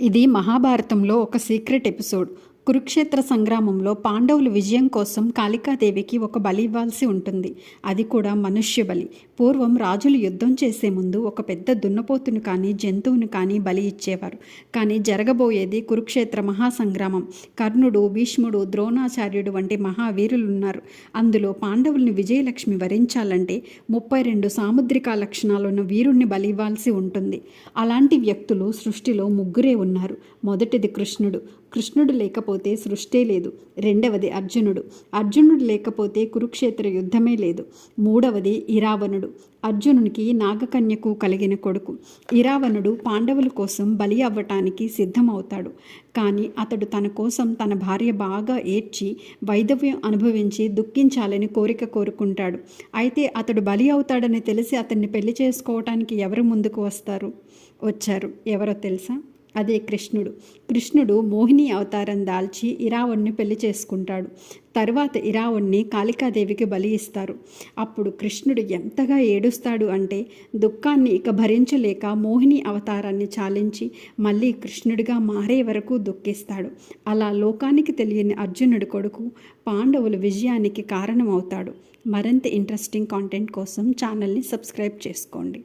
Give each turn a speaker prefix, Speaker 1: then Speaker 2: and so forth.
Speaker 1: ఇది మహాభారతంలో ఒక సీక్రెట్ ఎపిసోడ్. కురుక్షేత్ర సంగ్రామంలో పాండవులు విజయం కోసం కాళికాదేవికి ఒక బలి ఇవ్వాల్సి ఉంటుంది. అది కూడా మనుష్య బలి. పూర్వం రాజులు యుద్ధం చేసే ముందు ఒక పెద్ద దున్నపోతును కానీ జంతువును కానీ బలి ఇచ్చేవారు. కానీ జరగబోయేది కురుక్షేత్ర మహాసంగ్రామం. కర్ణుడు భీష్ముడు ద్రోణాచార్యుడు వంటి మహావీరులు ఉన్నారు అందులో పాండవుల్ని విజయలక్ష్మి వరించాలంటే ముప్పై రెండు సాముద్రిక లక్షణాలున్న వీరుణ్ణి బలి ఇవ్వాల్సి ఉంటుంది. అలాంటి వ్యక్తులు సృష్టిలో ముగ్గురే ఉన్నారు. మొదటిది కృష్ణుడు కృష్ణుడు లేకపోతే సృష్టే లేదు. రెండవది అర్జునుడు. అర్జునుడు లేకపోతే కురుక్షేత్ర యుద్ధమే లేదు. మూడవది ఇరావణుడు. అర్జునునికి నాగకన్యకు కలిగిన కొడుకు. ఇరావణుడు పాండవుల కోసం బలి అవ్వటానికి సిద్ధమవుతాడు. కానీ అతడు తన కోసం తన భార్య బాగా ఏడ్చి వైదవ్యం అనుభవించి దుఃఖించాలని కోరిక కోరుకుంటాడు. అయితే అతడు బలి అవుతాడని తెలిసి అతన్ని పెళ్ళి చేసుకోవటానికి ఎవరు ముందుకు వస్తారు? వచ్చారు. ఎవరో తెలుసా? అదే కృష్ణుడు. కృష్ణుడు మోహిని అవతారం దాల్చి ఇరావణ్ణి పెళ్ళి చేసుకుంటాడు. తరువాత ఇరావణ్ణి కాళికాదేవికి బలి ఇస్తారు. అప్పుడు కృష్ణుడు ఎంతగా ఏడుస్తాడు అంటే దుఃఖాన్ని ఇక భరించలేక మోహిని అవతారాన్ని చాలించి మళ్ళీ కృష్ణుడిగా మారే వరకు దుఃఖిస్తాడు. అలా లోకానికి తెలియని అర్జునుడి కొడుకు పాండవుల విజయానికి కారణమవుతాడు. మరింత ఇంట్రెస్టింగ్ కాంటెంట్ కోసం ఛానల్ని సబ్స్క్రైబ్ చేసుకోండి.